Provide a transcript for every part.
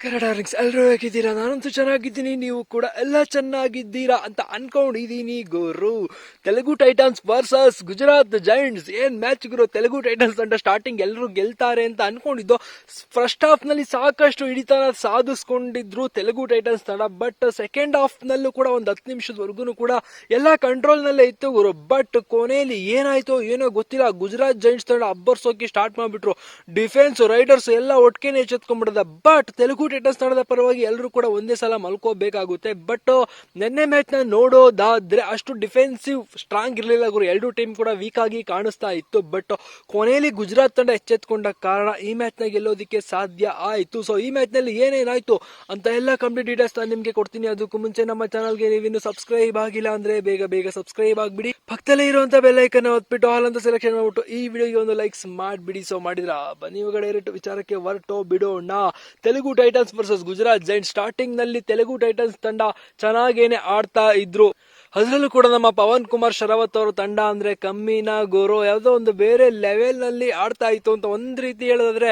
ನಮಸ್ಕಾರ ಡಾರ್ಲಿಂಗ್ಸ್ ಎಲ್ಲರೂ ಹೇಗಿದ್ದೀರಾ? ನಾನಂತೂ ಚೆನ್ನಾಗಿದ್ದೀನಿ. ನೀವು ಕೂಡ ಎಲ್ಲ ಚೆನ್ನಾಗಿದ್ದೀರಾ ಅಂತ ಅನ್ಕೊಂಡಿದ್ದೀನಿ ಗುರು. Telugu titans versus Gujarat giants. ಏನ್ ಮ್ಯಾಚ್ ಗುರು? ತೆಲುಗು ಟೈಟನ್ಸ್ ಅಂತ ಸ್ಟಾರ್ಟಿಂಗ್ ಎಲ್ಲರೂ ಗೆಲ್ತಾರೆ ಅಂತ ಅನ್ಕೊಂಡಿದ್ದು. ಫಸ್ಟ್ ಹಾಫ್ನಲ್ಲಿ ಸಾಕಷ್ಟು ಹಿಡಿತನ ಸಾಧಿಸ್ಕೊಂಡಿದ್ರು ತೆಲುಗು ಟೈಟನ್ಸ್ ತಂಡ. ಬಟ್ ಸೆಕೆಂಡ್ ಹಾಫ್ ನಲ್ಲೂ ಕೂಡ ಒಂದು ಹತ್ತು ನಿಮಿಷದವರೆಗೂ ಕೂಡ ಎಲ್ಲ ಕಂಟ್ರೋಲ್ ನಲ್ಲೇ ಇತ್ತು ಗುರು. ಬಟ್ ಕೊನೆಯಲ್ಲಿ ಏನಾಯ್ತೋ ಏನೋ ಗೊತ್ತಿಲ್ಲ. ಗುಜರಾತ್ ಜೈಂಟ್ಸ್ ತಂಡ ಅಬ್ಬರ್ಸೋಕೆ ಸ್ಟಾರ್ಟ್ ಮಾಡಿಬಿಟ್ರು. ಡಿಫೆನ್ಸ್ ರೈಡರ್ಸ್ ಎಲ್ಲ ಒಟ್ಟಿಗೆ ಎಚ್ಚೆತ್ಕೊಂಡ್ಬಿಡದ. ಬಟ್ ತೆಲುಗು ಟೈಟನ್ಸ್ ತಂಡದ ಪರವಾಗಿ ಎಲ್ಲರೂ ಕೂಡ ಒಂದೇ ಸಲ ಮಲ್ಕೋಬೇಕಾಗುತ್ತೆ. ಬಟ್ ನಿನ್ನೆ ಮ್ಯಾಚ್ ನೋಡೋದಾದ್ರೆ ಅಷ್ಟು ಡಿಫೆನ್ಸಿವ್ ಸ್ಟ್ರಾಂಗ್ ಇರಲಿಲ್ಲ ಗುರು. ಎರಡು ಟೀಮ್ ಕೂಡ ವೀಕ್ ಆಗಿ ಕಾಣಿಸ್ತಾ ಇತ್ತು. ಬಟ್ ಕೊನೆಯಲ್ಲಿ ಗುಜರಾತ್ ತಂಡ ಎಚ್ಚೆತ್ಕೊಂಡ ಕಾರಣ ಈ ಮ್ಯಾಚ್ನ ಗೆಲ್ಲೋದಕ್ಕೆ ಸಾಧ್ಯ ಆಯಿತು. ಸೊ ಈ ಮ್ಯಾಚ್ನಲ್ಲಿ ಏನೇನಾಯ್ತು ಅಂತ ಎಲ್ಲ ಕಂಪ್ಲೀಟ್ ಡೀಟೇಲ್ಸ್ ನಾನು ನಿಮಗೆ ಕೊಡ್ತೀನಿ. ಅದಕ್ಕೂ ಮುಂಚೆ ನಮ್ಮ ಚಾನಲ್ಗೆ ನೀವಿನ್ನು ಸಬ್ಸ್ಕ್ರೈಬ್ ಆಗಿಲ್ಲ ಅಂದ್ರೆ ಬೇಗ ಬೇಗ ಸಬ್ಸ್ಕ್ರೈಬ್ ಆಗ್ಬಿಡಿ. ಪಕ್ಕದಲ್ಲೇ ಇರುವಂತ ಬೆಲ್ಲೈಕನ್ ಹೊತ್ಬಿಟ್ಟು ಹಾಲ್ ಅಂತ ಸೆಲೆಕ್ಷನ್ ಮಾಡ್ಬಿಟ್ಟು ಈ ವಿಡಿಯೋಗೆ ಒಂದು ಲೈಕ್ಸ್ ಮಾಡಿಬಿಡಿ. ಸೊ ಮಾಡಿದ್ರ ಬನ್ನಿ ಒಳಗಡೆ ವಿಚಾರಕ್ಕೆ ಹೊರಟೋ ಬಿಡೋಣ Telugu Titans versus Gujarat giant ಸ್ಟಾರ್ಟಿಂಗ್ನಲ್ಲಿ Telugu Titans ತಂಡ ಚೆನ್ನಾಗೇನೆ ಆಡ್ತಾ ಇದ್ರು. ಅದರಲ್ಲೂ ಕೂಡ ನಮ್ಮ ಪವನ್ ಕುಮಾರ್ ಶರಾವತ್ ಅವರ ತಂಡ ಅಂದ್ರೆ ಕಮ್ಮಿನ ಗೋರೋ ಯಾವುದೋ ಒಂದು ಬೇರೆ ಲೆವೆಲ್ನಲ್ಲಿ ಆಡ್ತಾ ಇತ್ತು ಅಂತ ಒಂದ್ ರೀತಿ ಹೇಳೋದಾದ್ರೆ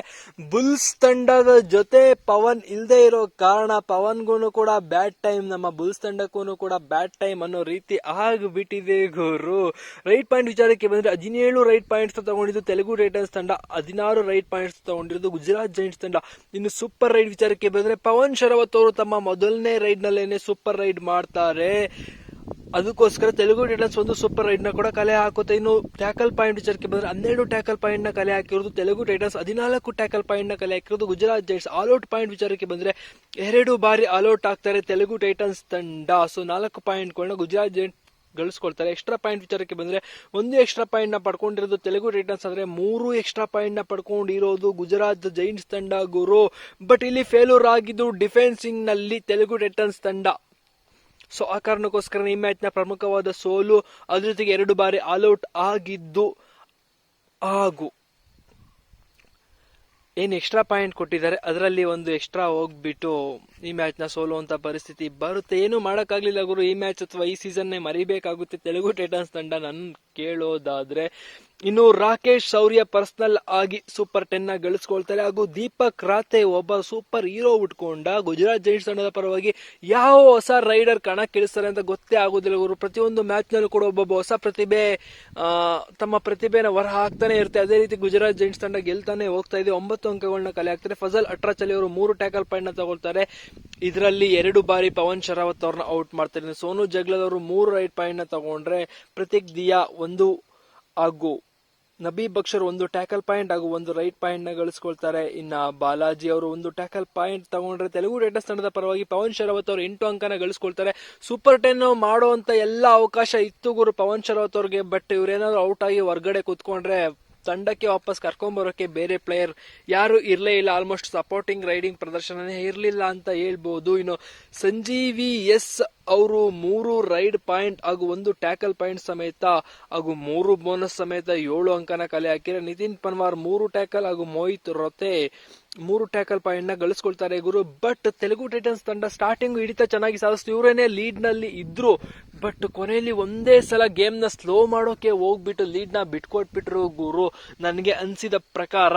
ಬುಲ್ಸ್ ತಂಡದ ಜೊತೆ ಪವನ್ ಇಲ್ಲದೇ ಇರೋ ಕಾರಣ ಪವನ್ಗೂ ಕೂಡ ಬ್ಯಾಡ್ ಟೈಮ್ ನಮ್ಮ ಬುಲ್ಸ್ ತಂಡಕ್ಕೂ ಕೂಡ ಬ್ಯಾಡ್ ಟೈಮ್ ಅನ್ನೋ ರೀತಿ ಆಗ್ಬಿಟ್ಟಿದೆ ಗೋರು. ರೈಟ್ ಪಾಯಿಂಟ್ ವಿಚಾರಕ್ಕೆ ಬಂದ್ರೆ ಹದಿನೇಳು ರೈಟ್ ಪಾಯಿಂಟ್ಸ್ ತಗೊಂಡಿದ್ದು ತೆಲುಗು ಟೈಟನ್ಸ್ ತಂಡ, ಹದಿನಾರು ರೈಟ್ ಪಾಯಿಂಟ್ಸ್ ತಗೊಂಡಿರೋದು ಗುಜರಾತ್ ಜೈಂಟ್ಸ್ ತಂಡ. ಇನ್ನು ಸೂಪರ್ ರೈಡ್ ವಿಚಾರಕ್ಕೆ ಬಂದ್ರೆ ಪವನ್ ಶರವತ್ ಅವರು ತಮ್ಮ ಮೊದಲನೇ ರೈಡ್ ನಲ್ಲೇನೆ ಸೂಪರ್ ರೈಡ್ ಮಾಡ್ತಾರೆ. ಅದಕ್ಕೋಸ್ಕರ ತೆಲುಗು ಟೈಟನ್ಸ್ ಒಂದು ಸೂಪರ್ ರೈಡ್ನ ಕೂಡ ಕಲೆ ಹಾಕುತ್ತೆ. ಇನ್ನು ಟ್ಯಾಕಲ್ ಪಾಯಿಂಟ್ ವಿಚಾರಕ್ಕೆ ಬಂದ್ರೆ ಹನ್ನೆರಡು ಟ್ಯಾಕಲ್ ಪಾಯಿಂಟ್ನ ಕಲೆ ಹಾಕಿರೋದು ತೆಲುಗು ಟೈಟನ್ಸ್ ಹದಿನಾಲ್ಕು ಟ್ಯಾಕಲ್ ಪಾಯಿಂಟ್ನ ಕಲೆ ಹಾಕಿರೋದು ಗುಜರಾತ್ ಜೈಟ್ಸ್ ಆಲ್ಔಟ್ ಪಾಯಿಂಟ್ ವಿಚಾರಕ್ಕೆ ಬಂದ್ರೆ ಎರಡು ಬಾರಿ ಆಲ್ಔಟ್ ಆಗ್ತಾರೆ ತೆಲುಗು ಟೈಟನ್ಸ್ ತಂಡ. ಸೊ ನಾಲ್ಕು ಪಾಯಿಂಟ್ ಗಳನ್ನ ಗುಜರಾತ್ ಜೈಂಟ್ ಗಳಿಸ್ಕೊಳ್ತಾರೆ. ಎಕ್ಸ್ಟ್ರಾ ಪಾಯಿಂಟ್ ವಿಚಾರಕ್ಕೆ ಬಂದ್ರೆ ಒಂದು ಎಕ್ಸ್ಟ್ರಾ ಪಾಯಿಂಟ್ನ ಪಡ್ಕೊಂಡಿರೋದು ತೆಲುಗು ಟೈಟನ್ಸ್ ಅಂದ್ರೆ ಮೂರು ಎಕ್ಸ್ಟ್ರಾ ಪಾಯಿಂಟ್ನ ಪಡ್ಕೊಂಡಿರೋದು ಗುಜರಾತ್ ಜೈಂಟ್ಸ್ ತಂಡ ಗುರು. ಬಟ್ ಇಲ್ಲಿ ಫೇಲ್ಯೂರ್ ಆಗಿದ್ದು ಡಿಫೆನ್ಸಿಂಗ್ನಲ್ಲಿ ತೆಲುಗು ಟೈಟನ್ಸ್ ತಂಡ. ಸೊ ಆ ಕಾರಣಕ್ಕೋಸ್ಕರ ಈ ಮ್ಯಾಚ್ನ ಪ್ರಮುಖವಾದ ಸೋಲು ಅದ್ರ ಜೊತೆಗೆ ಎರಡು ಬಾರಿ ಆಲ್ಔಟ್ ಆಗಿದ್ದು ಹಾಗೂ ಏನು ಎಕ್ಸ್ಟ್ರಾ ಪಾಯಿಂಟ್ ಕೊಟ್ಟಿದ್ದಾರೆ, ಅದರಲ್ಲಿ ಒಂದು ಎಕ್ಸ್ಟ್ರಾ ಹೋಗ್ಬಿಟ್ಟು ಈ ಮ್ಯಾಚ್ನ ಸೋಲುವಂತ ಪರಿಸ್ಥಿತಿ ಬರುತ್ತೆ. ಏನು ಮಾಡಕ್ಕಾಗ್ಲಿಲ್ಲ ಗುರು, ಈ ಮ್ಯಾಚ್ ಅಥವಾ ಈ ಸೀಸನ್ನೇ ಮರಿಬೇಕಾಗುತ್ತೆ. ತೆಲುಗು ಟೈಟನ್ಸ್ ತಂಡ ನನ್ ಕೇಳೋದಾದ್ರೆ, ಇನ್ನು ರಾಕೇಶ್ ಶೌರ್ಯ ಪರ್ಸನಲ್ ಆಗಿ ಸೂಪರ್ ಟೆನ್ನ ಗಳಿಸ್ಕೊಳ್ತಾರೆ. ಹಾಗೂ ದೀಪಕ್ ರಾತೆ ಒಬ್ಬ ಸೂಪರ್ ಹೀರೋ ಉಟ್ಕೊಂಡ ಗುಜರಾತ್ ಜೈಂಟ್ಸ್ ತಂಡದ ಪರವಾಗಿ ಯಾವ ಹೊಸ ರೈಡರ್ ಕಣಕ್ಕಿಳಿಸ್ತಾರೆ ಅಂತ ಗೊತ್ತೇ ಆಗೋದಿಲ್ಲ ಇವರು ಪ್ರತಿಯೊಂದು ಮ್ಯಾಚ್ ನಲ್ಲೂ ಕೂಡ ಒಬ್ಬೊಬ್ಬ ಹೊಸ ಪ್ರತಿಭೆ ತಮ್ಮ ಪ್ರತಿಭೆನ ಹೊರ ಹಾಕ್ತಾನೆ ಇರುತ್ತೆ. ಅದೇ ರೀತಿ ಗುಜರಾತ್ ಜೈಂಟ್ಸ್ ತಂಡ ಗೆಲ್ತಾನೆ ಹೋಗ್ತಾ ಇದೆ. ಒಂಬತ್ತು ಅಂಕಗಳನ್ನ ಕಲೆ ಹಾಕ್ತಾರೆ ಫಜಲ್ ಅಟ್ರಾಚಲಿ ಅವರು ಮೂರು ಟ್ಯಾಕಲ್ ಪಾಯಿಂಟ್ನ ತಗೊಳ್ತಾರೆ. ಇದರಲ್ಲಿ ಎರಡು ಬಾರಿ ಪವನ್ ಶರಾವತ್ ಅವ್ರನ್ನ ಔಟ್ ಮಾಡ್ತಾರೆ ಸೋನು ಜಗ್ಲದವರು ಮೂರು ರೈಟ್ ಪಾಯಿಂಟ್ನ ತಗೊಂಡ್ರೆ ಪ್ರತೀಕ್ ದಿಯಾ ಒಂದು ಹಾಗೂ ನಬಿ ಬಕ್ಷರ್ ಒಂದು ಟ್ಯಾಕಲ್ ಪಾಯಿಂಟ್ ಹಾಗೂ ಒಂದು ರೈಟ್ ಪಾಯಿಂಟ್ನ ಗಳಿಸ್ಕೊಳ್ತಾರೆ. ಇನ್ನ ಬಾಲಾಜಿ ಅವರು ಒಂದು ಟ್ಯಾಕಲ್ ಪಾಯಿಂಟ್ ತಗೊಂಡ್ರೆ ತೆಲುಗು ಟೈಟನ್ಸ್ ತಂಡದ ಪರವಾಗಿ ಪವನ್ ಶರಾವತ್ ಅವರು ಎಂಟು ಅಂಕನ ಗಳಿಸ್ಕೊಳ್ತಾರೆ. ಸೂಪರ್ ಟೆನ್ ಮಾಡುವಂತ ಎಲ್ಲ ಅವಕಾಶ ಇತ್ತು ಗುರು ಪವನ್ ಶರಾವತ್ ಅವ್ರಿಗೆ, ಬಟ್ ಇವ್ರೇನಾದ್ರು ಔಟ್ ಆಗಿ ಹೊರ್ಗಡೆ ಕೂತ್ಕೊಂಡ್ರೆ ತಂಡಕ್ಕೆ ವಾಪಸ್ ಕರ್ಕೊಂಬರೋಕೆ ಬೇರೆ ಪ್ಲೇಯರ್ ಯಾರು ಇರಲೇ ಇಲ್ಲ. ಆಲ್ಮೋಸ್ಟ್ ಸಪೋರ್ಟಿಂಗ್ ರೈಡಿಂಗ್ ಪ್ರದರ್ಶನನೇ ಇರಲಿಲ್ಲ ಅಂತ ಹೇಳ್ಬೋದು. ಇನ್ನು ಸಂಜೀವಿ ಎಸ್ ಅವರು ಮೂರು ರೈಡ್ ಪಾಯಿಂಟ್ ಹಾಗೂ ಒಂದು ಟ್ಯಾಕಲ್ ಪಾಯಿಂಟ್ ಸಮೇತ ಹಾಗೂ ಮೂರು ಬೋನಸ್ ಸಮೇತ ಏಳು ಅಂಕನ ಕಲೆ ಹಾಕಿದ್ರೆ ನಿತಿನ್ ಪನ್ವಾರ್ ಮೂರು ಟ್ಯಾಕಲ್ ಹಾಗೂ ಮೋಹಿತ್ ರೊತೆ ಮೂರು ಟ್ಯಾಕಲ್ ಪಾಯಿಂಟ್ನ ಗಳಿಸ್ಕೊಳ್ತಾರೆ ಗುರು. ಬಟ್ ತೆಲುಗು ಟೈಟನ್ಸ್ ತಂಡ ಸ್ಟಾರ್ಟಿಂಗ್ ಹಿಡಿತ ಚೆನ್ನಾಗಿ ಸಾಧಿಸ್ತು. ಇವರೇನೆ ಲೀಡ್ನಲ್ಲಿ ಇದ್ರು. ಬಟ್ ಕೊನೆಯಲ್ಲಿ ಒಂದೇ ಸಲ ಗೇಮ್ನ ಸ್ಲೋ ಮಾಡೋಕೆ ಹೋಗ್ಬಿಟ್ಟು ಲೀಡ್ನ ಬಿಟ್ಕೊಟ್ಬಿಟ್ರು ಗುರು. ನನಗೆ ಅನ್ಸಿದ ಪ್ರಕಾರ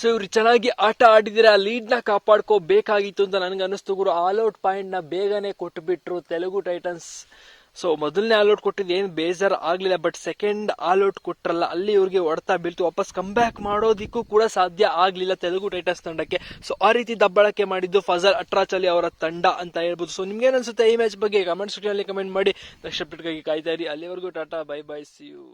ಸೊ ಇವ್ರು ಚೆನ್ನಾಗಿ ಆಟ ಆಡಿದ್ರೆ ಆ ಲೀಡ್ನ ಕಾಪಾಡ್ಕೋಬೇಕಾಗಿತ್ತು ಅಂತ ನನಗೆ ಅನಿಸ್ತು ಗುರು ಆಲ್ಔಟ್ ಪಾಯಿಂಟ್ನ ಬೇಗನೆ ಕೊಟ್ಟುಬಿಟ್ರು ತೆಲುಗು ಟೈಟನ್ಸ್ ಸೊ ಮೊದಲನೇ ಆಲ್ಔಟ್ ಕೊಟ್ಟಿದ್ದು ಏನು ಬೇಜಾರ್ ಆಗಲಿಲ್ಲ ಬಟ್ ಸೆಕೆಂಡ್ ಆಲ್ಔಟ್ ಕೊಟ್ರಲ್ಲ, ಅಲ್ಲಿ ಇವ್ರಿಗೆ ಹೊಡ್ತಾ ಬೀಳ್ತು. ವಾಪಸ್ ಕಮ್ ಬ್ಯಾಕ್ ಮಾಡೋದಿಕ್ಕೂ ಕೂಡ ಸಾಧ್ಯ ಆಗಲಿಲ್ಲ ತೆಲುಗು ಟೈಟನ್ಸ್ ತಂಡಕ್ಕೆ. ಸೊ ಆ ರೀತಿ ದಬ್ಬಳಕೆ ಮಾಡಿದ್ದು ಫಜಲ್ ಅಟ್ರಾಚಲಿ ಅವರ ತಂಡ ಅಂತ ಹೇಳ್ಬೋದು. ಸೊ ನಿಮ್ಗೆ ಅನ್ಸುತ್ತೆ ಈ ಮ್ಯಾಚ್ ಬಗ್ಗೆ? ಕಮೆಂಟ್ ಸೆಕ್ಷನ್ ಅಲ್ಲಿ ಕಮೆಂಟ್ ಮಾಡಿ. ನೆಕ್ಸ್ಟ್ ಅಪ್ಡೇಟ್ಗಾಗಿ ಕಾಯ್ತಾ ಇರಿ. ಅಲ್ಲಿವರೆಗೂ tata bye bye see you